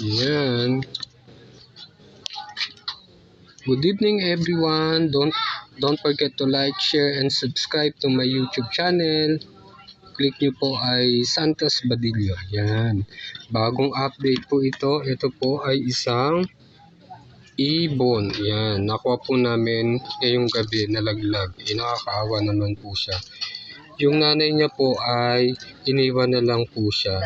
Yan. Good evening everyone. Don't don't forget to like, share and subscribe to my YouTube channel. Click nyo po ay Santos Badillo. Yan. Bagong update po ito. Ito po ay isang ibon. Yan. Nakuha po namin ngayong gabi nalaglag. Eh, nakakaawa naman po siya. Yung nanay niya po ay iniwan na lang po siya.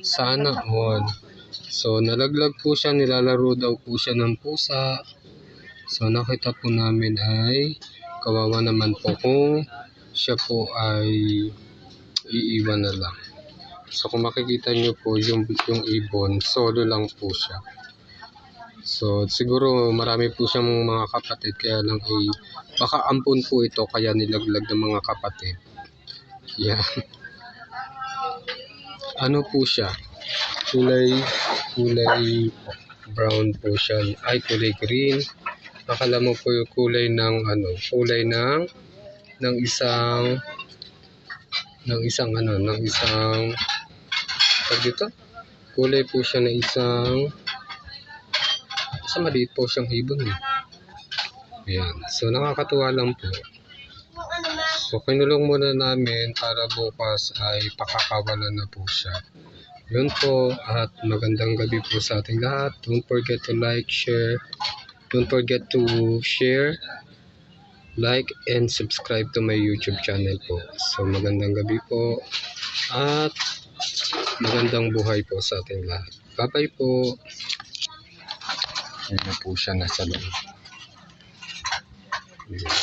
Sana all. So, nalaglag po siya. Nilalaro daw po siya ng pusa. So, nakita po namin ay kawawa naman po kung siya po ay iiwan na lang. So, kung makikita nyo po yung, yung ibon, solo lang po siya. So, siguro marami po siyang mga kapatid, kaya lang ay baka ampun po ito, kaya nilaglag ng mga kapatid. Yan. Ano po siya? Kulay, kulay brown po siya. Ay, kulay green. Akala mo po yung kulay ng ano, kulay ng ng isang ng isang ano, ng isang dito. Kulay po siya ng isang sa maliit po siyang ibon. Eh. Ayan. So, nakakatuwa lang po. So, kinulong muna namin para bukas ay pakakawalan na po siya. Yun po. At magandang gabi po sa ating lahat. Don't forget to like, share. Don't forget to share, like, and subscribe to my YouTube channel po. So, magandang gabi po. At magandang buhay po sa ating lahat. Bye-bye po. Na po siya nasa loob. Ayan.